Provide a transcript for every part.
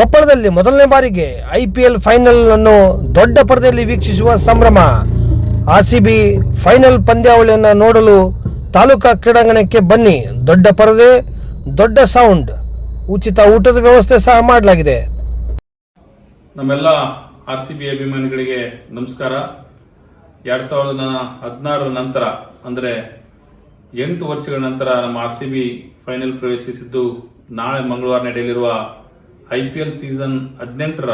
ಕೊಪ್ಪಳದಲ್ಲಿ ಮೊದಲನೇ ಬಾರಿಗೆ ಐ ಪಿ ಎಲ್ ಫೈನಲ್ ಅನ್ನು ದೊಡ್ಡ ಪರದೆಯಲ್ಲಿ ವೀಕ್ಷಿಸುವ ಸಂಭ್ರಮ. ಆರ್ ಸಿ ಬಿ ಫೈನಲ್ ಪಂದ್ಯಾವಳಿಯನ್ನು ನೋಡಲು ತಾಲೂಕಾ ಕ್ರೀಡಾಂಗಣಕ್ಕೆ ಬನ್ನಿ. ದೊಡ್ಡ ಪರದೆ, ದೊಡ್ಡ ಸೌಂಡ್. ಉಚಿತ ಊಟದ ವ್ಯವಸ್ಥೆ ಸಹ ಮಾಡಲಾಗಿದೆ. ನಮ್ಮೆಲ್ಲ ಆರ್ ಸಿ ಬಿ ಅಭಿಮಾನಿಗಳಿಗೆ ನಮಸ್ಕಾರ. ಎರಡು ಸಾವಿರದ ಹದಿನಾರರ ನಂತರ, ಅಂದರೆ ಎಂಟು ವರ್ಷಗಳ ನಂತರ ನಮ್ಮ ಆರ್ ಸಿ ಬಿ ಫೈನಲ್ ಪ್ರವೇಶಿಸಿದ್ದು ನಾಳೆ ಮಂಗಳವಾರ ನಡೆಯಲಿರುವ ಐ ಪಿ ಎಲ್ ಸೀಸನ್ ಹದಿನೆಂಟರ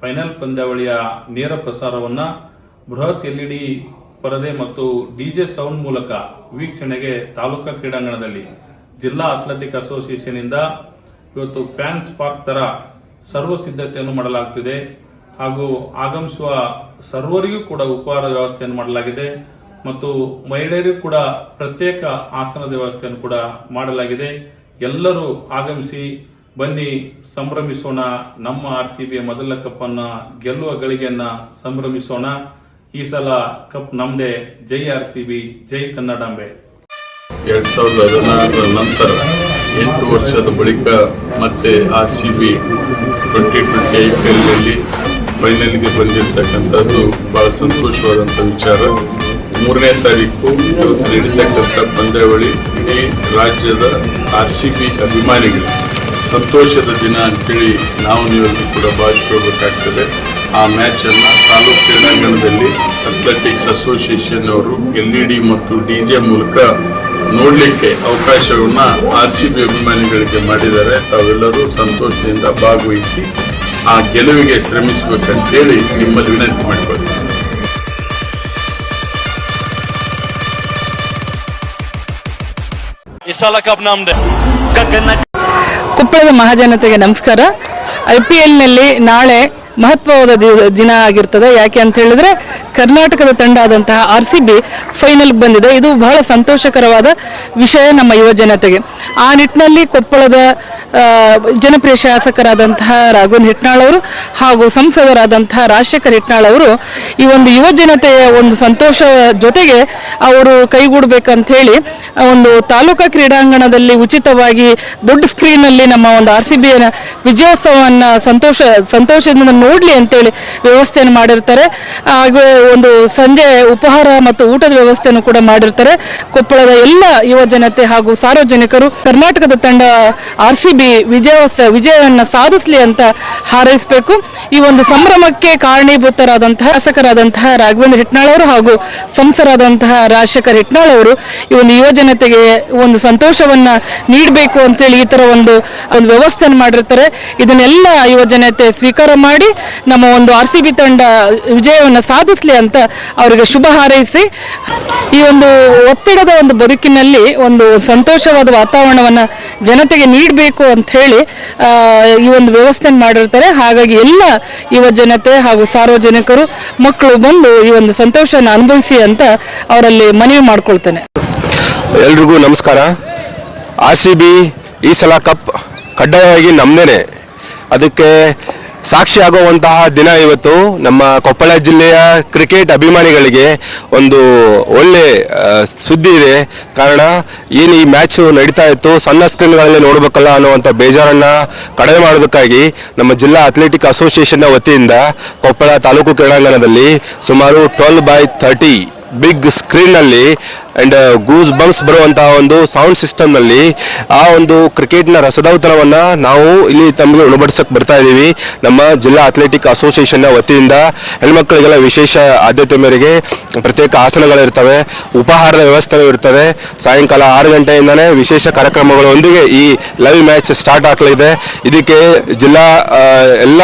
ಫೈನಲ್ ಪಂದ್ಯಾವಳಿಯ ನೇರ ಪ್ರಸಾರವನ್ನು ಬೃಹತ್ ಎಲ್ ಇ ಡಿ ಪರದೆ ಮತ್ತು ಡಿಜೆ ಸೌಂಡ್ ಮೂಲಕ ವೀಕ್ಷಣೆಗೆ ತಾಲೂಕಾ ಕ್ರೀಡಾಂಗಣದಲ್ಲಿ ಜಿಲ್ಲಾ ಅಥ್ಲೆಟಿಕ್ ಅಸೋಸಿಯೇಷನ್ ಇಂದ ಇವತ್ತು ಫ್ಯಾನ್ಸ್ ಪಾರ್ಕ್ ತರ ಸರ್ವ ಸಿದ್ಧತೆಯನ್ನು ಮಾಡಲಾಗುತ್ತಿದೆ ಹಾಗೂ ಆಗಮಿಸುವ ಸರ್ವರಿಗೂ ಕೂಡ ಉಪಹಾರ ವ್ಯವಸ್ಥೆಯನ್ನು ಮಾಡಲಾಗಿದೆ. ಮತ್ತು ಮಹಿಳೆಯರಿಗೂ ಕೂಡ ಪ್ರತ್ಯೇಕ ಆಸನದ ವ್ಯವಸ್ಥೆಯನ್ನು ಕೂಡ ಮಾಡಲಾಗಿದೆ. ಎಲ್ಲರೂ ಆಗಮಿಸಿ ಬನ್ನಿ, ಸಂಭ್ರಮಿಸೋಣ. ನಮ್ಮ ಆರ್ ಸಿ ಬಿ ಮೊದಲ ಕಪ್ಪನ್ನ ಗೆಲ್ಲುವ ಗಳಿಗೆಯನ್ನ ಸಂಭ್ರಮಿಸೋಣ. ಈ ಸಲ ಕಪ್ ನಮ್ದೇ. ಜೈ ಆರ್ ಸಿ ಬಿ ಜೈ ಕನ್ನಡಾಂಬೆ. ಎರಡ್ ಸಾವಿರದ ಹದಿನಾರರ ನಂತರ ಎಂಟು ವರ್ಷದ ಬಳಿಕ ಮತ್ತೆ R C B twenty twenty I P ಎಲ್ನಲ್ಲಿ ಫೈನಲ್ಗೆ ಬಂದಿರತಕ್ಕಂಥದ್ದು ಬಹಳ ಸಂತೋಷವಾದಂಥ ವಿಚಾರ. ಮೂರನೇ ತಾರೀಕು ನಡೀತಕ್ಕಂಥ ಪಂದ್ಯಾವಳಿ ಇಡೀ ರಾಜ್ಯದ ಆರ್ ಸಿ ಬಿ ಅಭಿಮಾನಿಗಳು. ಸಂತೋಷದ ದಿನ ಅಂತೇಳಿ ನಾವು ನೀವೆಲ್ಲರೂ ಕೂಡ ಭಾವಿಸ್ಕೋಬೇಕಾಗ್ತದೆ ಆ ಮ್ಯಾಚ್ ಅನ್ನ ತಾಲೂಕು ಕ್ರೀಡಾಂಗಣದಲ್ಲಿ ಅಥ್ಲೆಟಿಕ್ಸ್ ಅಸೋಸಿಯೇಷನ್ ಅವರು ಎಲ್ ಇ ಡಿ ಮತ್ತು ಡಿ ಜೆ ಮೂಲಕ ನೋಡಲಿಕ್ಕೆ ಅವಕಾಶವನ್ನು ಆರ್ ಸಿ ಬಿ ಅಭಿಮಾನಿಗಳಿಗೆ ಮಾಡಿದ್ದಾರೆ. ತಾವೆಲ್ಲರೂ ಸಂತೋಷದಿಂದ ಭಾಗವಹಿಸಿ ಆ ಗೆಲುವಿಗೆ ಶ್ರಮಿಸಬೇಕಂತೇಳಿ ನಿಮ್ಮಲ್ಲಿ ವಿನಂತಿ ಮಾಡಿಕೊಳ್ತೀನಿ. ಈ ಸಲ ಕಪ್ ನಮ್ದೆ. ಕೊಪ್ಪಳದ ಮಹಾಜನತೆಗೆ ನಮಸ್ಕಾರ. ಐ ಪಿ ಎಲ್ನಲ್ಲಿ ನಾಳೆ ಮಹತ್ವವಾದ ದಿನ ಆಗಿರ್ತದೆ. ಯಾಕೆ ಅಂತ ಹೇಳಿದ್ರೆ ಕರ್ನಾಟಕದ ತಂಡ ಆದಂತಹ ಆರ್ ಸಿ ಬಿ ಫೈನಲ್ಗೆ ಬಂದಿದೆ. ಇದು ಬಹಳ ಸಂತೋಷಕರವಾದ ವಿಷಯ ನಮ್ಮ ಯುವ ಜನತೆಗೆ. ಆ ನಿಟ್ಟಿನಲ್ಲಿ ಕೊಪ್ಪಳದ ಜನಪ್ರಿಯ ಶಾಸಕರಾದಂತಹ ರಾಘವೇಂದ್ರ ಹಿಟ್ನಾಳ್ ಅವರು ಹಾಗೂ ಸಂಸದರಾದಂತಹ ರಾಜಶೇಖರ್ ಹಿಟ್ನಾಳ್ ಅವರು ಈ ಒಂದು ಯುವ ಜನತೆಯ ಒಂದು ಸಂತೋಷ ಜೊತೆಗೆ ಅವರು ಕೈಗೂಡಬೇಕಂತ ಹೇಳಿ ಒಂದು ತಾಲೂಕಾ ಕ್ರೀಡಾಂಗಣದಲ್ಲಿ ಉಚಿತವಾಗಿ ದೊಡ್ಡ ಸ್ಕ್ರೀನ್ ಅಲ್ಲಿ ನಮ್ಮ ಒಂದು ಆರ್ ಸಿ ಬಿಯ ವಿಜಯೋತ್ಸವವನ್ನು ಸಂತೋಷ, ಸಂತೋಷದಿಂದ ನೋಡ್ಲಿ ಅಂತೇಳಿ ವ್ಯವಸ್ಥೆಯನ್ನು ಮಾಡಿರ್ತಾರೆ. ಹಾಗೂ ಒಂದು ಸಂಜೆ ಉಪಹಾರ ಮತ್ತು ಊಟದ ವ್ಯವಸ್ಥೆಯನ್ನು ಕೂಡ ಮಾಡಿರ್ತಾರೆ. ಕೊಪ್ಪಳದ ಎಲ್ಲ ಯುವ ಜನತೆ ಹಾಗೂ ಸಾರ್ವಜನಿಕರು ಕರ್ನಾಟಕದ ತಂಡ ಆರ್ ಸಿ ಬಿ ವಿಜಯೋತ್ಸವ ವಿಜಯವನ್ನ ಸಾಧಿಸಲಿ ಅಂತ ಹಾರೈಸಬೇಕು. ಈ ಒಂದು ಸಂಭ್ರಮಕ್ಕೆ ಕಾರಣೀಭೂತರಾದಂತಹ ಶಾಸಕರಾದಂತಹ ರಾಘವೇಂದ್ರ ಹಿಟ್ನಾಳ್ ಅವರು ಹಾಗೂ ಸಂಸರಾದಂತಹ ರಾಜಶೇಖರ್ ಹಿಟ್ನಾಳ್ ಅವರು ಈ ಒಂದು ಯುವ ಜನತೆಗೆ ಒಂದು ಸಂತೋಷವನ್ನ ನೀಡಬೇಕು ಅಂತೇಳಿ ಈ ತರ ಒಂದು ಒಂದು ವ್ಯವಸ್ಥೆಯನ್ನು ಮಾಡಿರ್ತಾರೆ. ಇದನ್ನೆಲ್ಲ ಯುವ ಜನತೆ ಸ್ವೀಕಾರ ಮಾಡಿ ನಮ್ಮ ಒಂದು ಆರ್ ಸಿ ಬಿ ತಂಡ ವಿಜಯವನ್ನು ಸಾಧಿಸಲಿ ಅಂತ ಅವರಿಗೆ ಶುಭ ಹಾರೈಸಿ, ಈ ಒಂದು ಒತ್ತಡದ ಒಂದು ಬದುಕಿನಲ್ಲಿ ಒಂದು ಸಂತೋಷವಾದ ವಾತಾವರಣವನ್ನು ಜನತೆಗೆ ನೀಡಬೇಕು ಅಂತ ಹೇಳಿ ಈ ಒಂದು ವ್ಯವಸ್ಥೆಯನ್ನು ಮಾಡಿರ್ತಾರೆ. ಹಾಗಾಗಿ ಎಲ್ಲ ಯುವ ಜನತೆ ಹಾಗೂ ಸಾರ್ವಜನಿಕರು, ಮಕ್ಕಳು ಬಂದು ಈ ಒಂದು ಸಂತೋಷವನ್ನು ಅನುಭವಿಸಿ ಅಂತ ಅವರಲ್ಲಿ ಮನವಿ ಮಾಡ್ಕೊಳ್ತೇನೆ. ಎಲ್ರಿಗೂ ನಮಸ್ಕಾರ. ಆರ್ ಸಿ ಬಿ ಈ ಸಲ ಕಪ್ ಕಡ್ಡಾಯವಾಗಿ ನಮ್ಮದೇ ಅದಕ್ಕೆ ಸಾಕ್ಷಿಯಾಗುವಂತಹ ದಿನ ಇವತ್ತು ನಮ್ಮ ಕೊಪ್ಪಳ ಜಿಲ್ಲೆಯ ಕ್ರಿಕೆಟ್ ಅಭಿಮಾನಿಗಳಿಗೆ ಒಂದು ಒಳ್ಳೆ ಸುದ್ದಿ ಇದೆ. ಕಾರಣ, ಏನು ಈ ಮ್ಯಾಚು ನಡೀತಾ ಇತ್ತು, ಸಣ್ಣ ಸ್ಕ್ರೀನ್ಗಳಲ್ಲಿ ನೋಡಬೇಕಲ್ಲ ಅನ್ನುವಂಥ ಬೇಜಾರನ್ನು ಕಡಿಮೆ ಮಾಡೋದಕ್ಕಾಗಿ ನಮ್ಮ ಜಿಲ್ಲಾ ಅಥ್ಲೆಟಿಕ್ ಅಸೋಸಿಯೇಷನ್ನ ವತಿಯಿಂದ ಕೊಪ್ಪಳ ತಾಲೂಕು ಕ್ರೀಡಾಂಗಣದಲ್ಲಿ ಸುಮಾರು ಟ್ವೆಲ್ ಬೈ ಥರ್ಟಿ ಬಿಗ್ ಸ್ಕ್ರೀನ್ನಲ್ಲಿ ಆ್ಯಂಡ್ ಗೂಸ್ ಬಂಕ್ಸ್ ಬರುವಂತಹ ಒಂದು ಸೌಂಡ್ ಸಿಸ್ಟಮ್ನಲ್ಲಿ ಆ ಒಂದು ಕ್ರಿಕೆಟ್ನ ರಸದೌತಣವನ್ನು ನಾವು ಇಲ್ಲಿ ತಮಗೆ ಉಣಬಡಿಸಕ್ಕೆ ಬರ್ತಾ ಇದ್ದೀವಿ ನಮ್ಮ ಜಿಲ್ಲಾ ಅಥ್ಲೆಟಿಕ್ ಅಸೋಸಿಯೇಷನ್ನ ವತಿಯಿಂದ ಹೆಣ್ಮಕ್ಳಿಗೆಲ್ಲ ವಿಶೇಷ ಆದ್ಯತೆ ಮೇರೆಗೆ ಪ್ರತ್ಯೇಕ ಆಸನಗಳಿರ್ತವೆ. ಉಪಹಾರದ ವ್ಯವಸ್ಥೆ ಇರ್ತದೆ. ಸಾಯಂಕಾಲ ಆರು ಗಂಟೆಯಿಂದನೇ ವಿಶೇಷ ಕಾರ್ಯಕ್ರಮಗಳೊಂದಿಗೆ ಈ ಲೈವ್ ಮ್ಯಾಚ್ ಸ್ಟಾರ್ಟ್ ಆಗಲಿದೆ. ಇದಕ್ಕೆ ಜಿಲ್ಲಾ ಎಲ್ಲ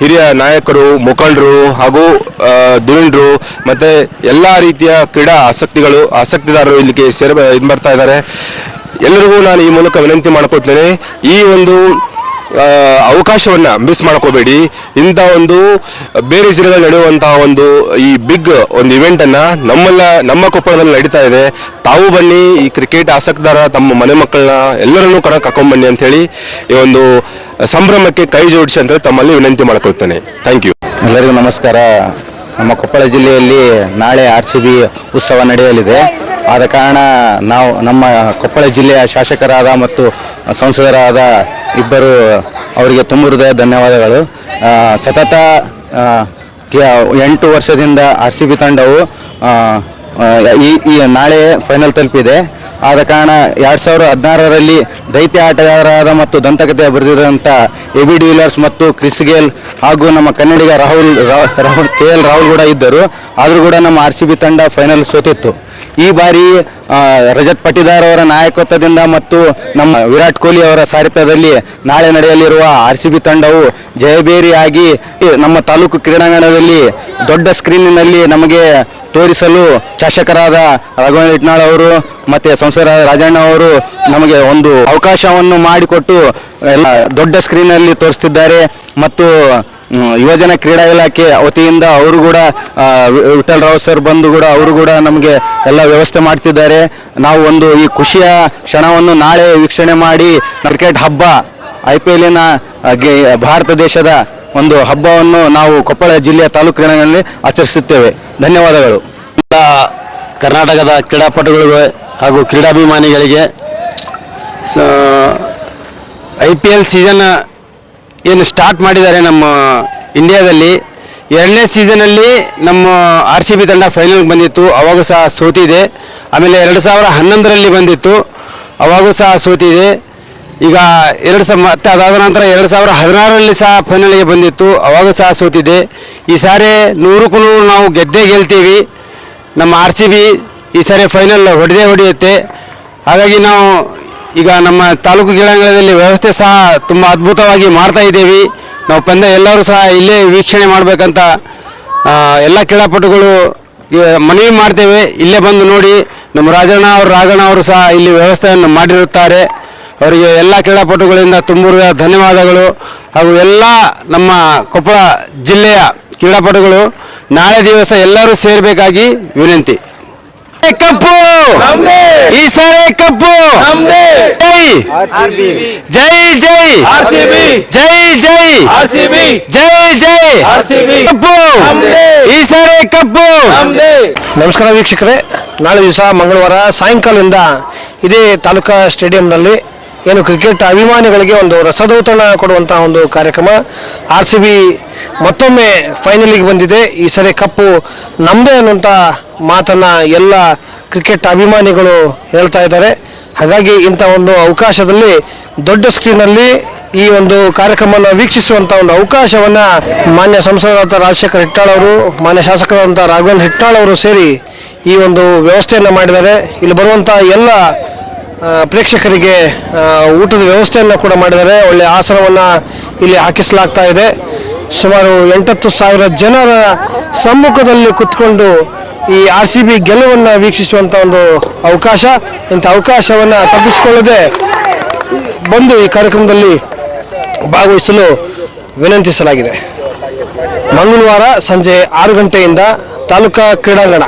ಹಿರಿಯ ನಾಯಕರು, ಮುಖಂಡರು ಹಾಗೂ ಧುರೀಣರು ಮತ್ತೆ ಎಲ್ಲ ರೀತಿಯ ಕ್ರೀಡಾ ಆಸಕ್ತಿಗಳು, ಆಸಕ್ತಿದಾರರು ಇಲ್ಲಿಗೆ ಸೇರಿ ಇದು ಬರ್ತಾ ಇದ್ದಾರೆ. ಎಲ್ಲರಿಗೂ ನಾನು ಈ ಮೂಲಕ ವಿನಂತಿ ಮಾಡ್ಕೊಳ್ತೇನೆ. ಈ ಒಂದು ಅವಕಾಶವನ್ನ ಮಿಸ್ ಮಾಡ್ಕೋಬೇಡಿ. ಇಂಥ ಒಂದು, ಬೇರೆ ಜಿಲ್ಲೆಗಳಲ್ಲಿ ನಡೆಯುವಂತಹ ಒಂದು ಈ ಬಿಗ್ ಒಂದು ಇವೆಂಟನ್ನು ನಮ್ಮೆಲ್ಲ, ನಮ್ಮ ಕೊಪ್ಪಳದಲ್ಲಿ ನಡೀತಾ ಇದೆ. ತಾವು ಬನ್ನಿ, ಈ ಕ್ರಿಕೆಟ್ ಆಸಕ್ತರ ತಮ್ಮ ಮನೆ ಮಕ್ಕಳನ್ನ ಎಲ್ಲರನ್ನೂ ಕರ ಅಂತ ಹೇಳಿ ಈ ಒಂದು ಸಂಭ್ರಮಕ್ಕೆ ಕೈ ಜೋಡಿಸಿ ಅಂತ ತಮ್ಮಲ್ಲಿ ವಿನಂತಿ ಮಾಡ್ಕೊಳ್ತೇನೆ. ಥ್ಯಾಂಕ್ ಯು ಎಲ್ಲರಿಗೂ ನಮಸ್ಕಾರ. ನಮ್ಮ ಕೊಪ್ಪಳ ಜಿಲ್ಲೆಯಲ್ಲಿ ನಾಳೆ ಆರ್ ಸಿ ಬಿ ಉತ್ಸವ ನಡೆಯಲಿದೆ. ಆದ ಕಾರಣ ನಾವು ನಮ್ಮ ಕೊಪ್ಪಳ ಜಿಲ್ಲೆಯ ಶಾಸಕರಾದ ಮತ್ತು ಸಂಸದರಾದ ಇಬ್ಬರು ಅವರಿಗೆ ತುಂಬ ಹೃದಯ ಧನ್ಯವಾದಗಳು. ಸತತ ಎಂಟು ವರ್ಷದಿಂದ ಆರ್ ಸಿ ಬಿ ತಂಡವು ಈ ನಾಳೆ ಫೈನಲ್ ತಲುಪಿದೆ. ಆದ ಕಾರಣ ಎರಡು ಸಾವಿರದ ಹದಿನಾರರಲ್ಲಿ ದೈತ್ಯ ಆಟಗಾರರಾದ ಮತ್ತು ದಂತಕತೆ ಬರೆದಿರುವಂಥ ಎ ಬಿ ಡೀಲರ್ಸ್ ಮತ್ತು ಕ್ರಿಸ್ ಗೇಲ್ ಹಾಗೂ ನಮ್ಮ ಕನ್ನಡಿಗ ರಾಹುಲ್ ರಾಹುಲ್, ಕೆ ಎಲ್ ರಾಹುಲ್ ಕೂಡ ಇದ್ದರು. ಆದರೂ ಕೂಡ ನಮ್ಮ ಆರ್ ಸಿ ಬಿ ತಂಡ ಫೈನಲ್ ಸೋತಿತ್ತು. ಈ ಬಾರಿ ರಜತ್ ಪಟಿದಾರ್ ಅವರ ನಾಯಕತ್ವದಿಂದ ಮತ್ತು ನಮ್ಮ ವಿರಾಟ್ ಕೊಹ್ಲಿ ಅವರ ಸಾರಥ್ಯದಲ್ಲಿ ನಾಳೆ ನಡೆಯಲಿರುವ ಆರ್ ಸಿ ಬಿ ತಂಡವು ಜಯಬೇರಿಯಾಗಿ ನಮ್ಮ ತಾಲೂಕು ಕ್ರೀಡಾಂಗಣದಲ್ಲಿ ದೊಡ್ಡ ಸ್ಕ್ರೀನಿನಲ್ಲಿ ನಮಗೆ ತೋರಿಸಲು ಶಾಸಕರಾದ ರಾಘವೇಂದ್ರ ಇಟ್ನಾಳ್ ಅವರು ಮತ್ತು ಸಂಸದರಾದ ರಾಜಣ್ಣ ಅವರು ನಮಗೆ ಒಂದು ಅವಕಾಶವನ್ನು ಮಾಡಿಕೊಟ್ಟು ಎಲ್ಲ ದೊಡ್ಡ ಸ್ಕ್ರೀನಲ್ಲಿ ತೋರಿಸ್ತಿದ್ದಾರೆ ಮತ್ತು ಯುವಜನ ಕ್ರೀಡಾ ಇಲಾಖೆ ವತಿಯಿಂದ ಅವರು ಕೂಡ ವಿಠಲ್ ರಾವ್ ಸರ್ ಬಂದು ಕೂಡ ಅವರು ಕೂಡ ನಮಗೆ ಎಲ್ಲ ವ್ಯವಸ್ಥೆ ಮಾಡ್ತಿದ್ದಾರೆ. ನಾವು ಒಂದು ಈ ಖುಷಿಯ ಕ್ಷಣವನ್ನು ನಾಳೆ ವೀಕ್ಷಣೆ ಮಾಡಿ ಕ್ರಿಕೆಟ್ ಹಬ್ಬ ಐ ಪಿ ಎಲ್ಲಿನ ಭಾರತ ದೇಶದ ಒಂದು ಹಬ್ಬವನ್ನು ನಾವು ಕೊಪ್ಪಳ ಜಿಲ್ಲೆಯ ತಾಲೂಕು ಕ್ರೀಡಾಂಗಣದಲ್ಲಿ ಆಚರಿಸುತ್ತೇವೆ. ಧನ್ಯವಾದಗಳು. ಕರ್ನಾಟಕದ ಕ್ರೀಡಾಪಟುಗಳಿಗೆ ಹಾಗೂ ಕ್ರೀಡಾಭಿಮಾನಿಗಳಿಗೆ ಐ ಪಿ ಎಲ್ ಸೀಸನ್ ಏನು ಸ್ಟಾರ್ಟ್ ಮಾಡಿದ್ದಾರೆ ನಮ್ಮ ಇಂಡಿಯಾದಲ್ಲಿ ಎರಡನೇ ಸೀಸನಲ್ಲಿ ನಮ್ಮ ಆರ್ ಸಿ ಬಿ ತಂಡ ಫೈನಲ್ಗೆ ಬಂದಿತ್ತು. ಅವಾಗ ಸಹ ಸೋತಿದೆ ಆಮೇಲೆ ಎರಡು ಸಾವಿರ ಹನ್ನೊಂದರಲ್ಲಿ ಬಂದಿತ್ತು. ಅವಾಗೂ ಸಹ ಸೋತಿದೆ ಈಗ ಎರಡು ಸಾವಿರ ಮತ್ತೆ ಅದಾದ ನಂತರ ಎರಡು ಸಾವಿರ ಹದಿನಾರರಲ್ಲಿ ಸಹ ಫೈನಲ್ಗೆ ಬಂದಿತ್ತು. ಅವಾಗ ಸಹ ಸೋತಿದೆ ಈ ಸಾರಿ ನೂರಕ್ಕೂ ನೂರು ನಾವು ಗೆದ್ದೇ ಗೆಲ್ತೀವಿ. ನಮ್ಮ ಆರ್ ಸಿ ಬಿ ಈ ಸಾರಿ ಫೈನಲ್ ಹೊಡೆದೇ ಹೊಡೆಯುತ್ತೆ. ಹಾಗಾಗಿ ನಾವು ಈಗ ನಮ್ಮ ತಾಲೂಕು ಕ್ರೀಡಾಂಗಣದಲ್ಲಿ ವ್ಯವಸ್ಥೆ ಸಹ ತುಂಬ ಅದ್ಭುತವಾಗಿ ಮಾಡ್ತಾ ಇದ್ದೀವಿ. ನಾವು ಪಂದ್ಯ ಎಲ್ಲರೂ ಸಹ ಇಲ್ಲೇ ವೀಕ್ಷಣೆ ಮಾಡಬೇಕಂತ ಎಲ್ಲ ಕ್ರೀಡಾಪಟುಗಳು ಮನವಿ ಮಾಡ್ತೇವೆ. ಇಲ್ಲೇ ಬಂದು ನೋಡಿ ನಮ್ಮ ರಾಜಣ್ಣ ಅವರು, ರಾಘಣ್ಣ ಅವರು ಸಹ ಇಲ್ಲಿ ವ್ಯವಸ್ಥೆಯನ್ನು ಮಾಡಿರುತ್ತಾರೆ. ಅವರಿಗೆ ಎಲ್ಲ ಕ್ರೀಡಾಪಟುಗಳಿಂದ ತುಂಬಿರುವ ಧನ್ಯವಾದಗಳು. ಹಾಗೂ ಎಲ್ಲ ನಮ್ಮ ಕೊಪ್ಪಳ ಜಿಲ್ಲೆಯ ಕ್ರೀಡಾಪಟುಗಳು ನಾಳೆ ದಿವಸ ಎಲ್ಲರೂ ಸೇರಬೇಕಾಗಿ ವಿನಂತಿ. ಕಪ್ಪು ಈ ಸಾರಿ ಕಪ್ಪು ಜೈ ಜೈ ಜೈ ಜೈ ಜೈ ಜೈ ಜೈ ಕಪ್ಪು ಈ ಸಾರಿ ಕಪ್ಪು ನಮಸ್ಕಾರ ವೀಕ್ಷಕರೇ ನಾಳೆ ದಿವಸ ಮಂಗಳವಾರ ಸಾಯಂಕಾಲದಿಂದ ಇದೇ ತಾಲೂಕಾ ಸ್ಟೇಡಿಯಂನಲ್ಲಿ ಏನು ಕ್ರಿಕೆಟ್ ಅಭಿಮಾನಿಗಳಿಗೆ ಒಂದು ರಸದೌತಣ ಕೊಡುವಂತಹ ಒಂದು ಕಾರ್ಯಕ್ರಮ. ಆರ್ ಸಿ ಬಿ ಮತ್ತೊಮ್ಮೆ ಫೈನಲಿಗೆ ಬಂದಿದೆ. ಈ ಸರಿ ಕಪ್ಪು ನಮ್ಮದೇ ಅನ್ನುವಂಥ ಮಾತನ್ನು ಎಲ್ಲ ಕ್ರಿಕೆಟ್ ಅಭಿಮಾನಿಗಳು ಹೇಳ್ತಾ ಇದ್ದಾರೆ. ಹಾಗಾಗಿ ಇಂಥ ಒಂದು ಅವಕಾಶದಲ್ಲಿ, ದೊಡ್ಡ ಸ್ಕ್ರೀನಲ್ಲಿ ಈ ಒಂದು ಕಾರ್ಯಕ್ರಮವನ್ನು ವೀಕ್ಷಿಸುವಂಥ ಒಂದು ಅವಕಾಶವನ್ನು ಮಾನ್ಯ ಸಂಸದರಾದ ರಾಜಶೇಖರ್ ಹಿಟ್ಟಾಳ್ ಅವರು, ಮಾನ್ಯ ಶಾಸಕರಾದಂಥ ರಾಘವೇಂದ್ರ ಹಿಟ್ಟಾಳ್ ಅವರು ಸೇರಿ ಈ ಒಂದು ವ್ಯವಸ್ಥೆಯನ್ನು ಮಾಡಿದ್ದಾರೆ. ಇಲ್ಲಿ ಬರುವಂಥ ಎಲ್ಲ ಪ್ರೇಕ್ಷಕರಿಗೆ ಊಟದ ವ್ಯವಸ್ಥೆಯನ್ನು ಕೂಡ ಮಾಡಿದ್ದಾರೆ. ಒಳ್ಳೆ ಆಸನವನ್ನು ಇಲ್ಲಿ ಹಾಕಿಸಲಾಗ್ತಾ ಇದೆ. ಸುಮಾರು ಎಂಟತ್ತು ಸಾವಿರ ಜನರ ಸಮ್ಮುಖದಲ್ಲಿ ಕುತ್ಕೊಂಡು ಈ ಆರ್ ಸಿ ಬಿ ಗೆಲುವನ್ನು ವೀಕ್ಷಿಸುವಂಥ ಒಂದು ಅವಕಾಶ, ಇಂಥ ಅವಕಾಶವನ್ನು ತಪ್ಪಿಸಿಕೊಳ್ಳದೆ ಬಂದು ಈ ಕಾರ್ಯಕ್ರಮದಲ್ಲಿ ಭಾಗವಹಿಸಲು ವಿನಂತಿಸಲಾಗಿದೆ. ಮಂಗಳವಾರ ಸಂಜೆ ಆರು ಗಂಟೆಯಿಂದ ತಾಲೂಕಾ ಕ್ರೀಡಾಂಗಣ.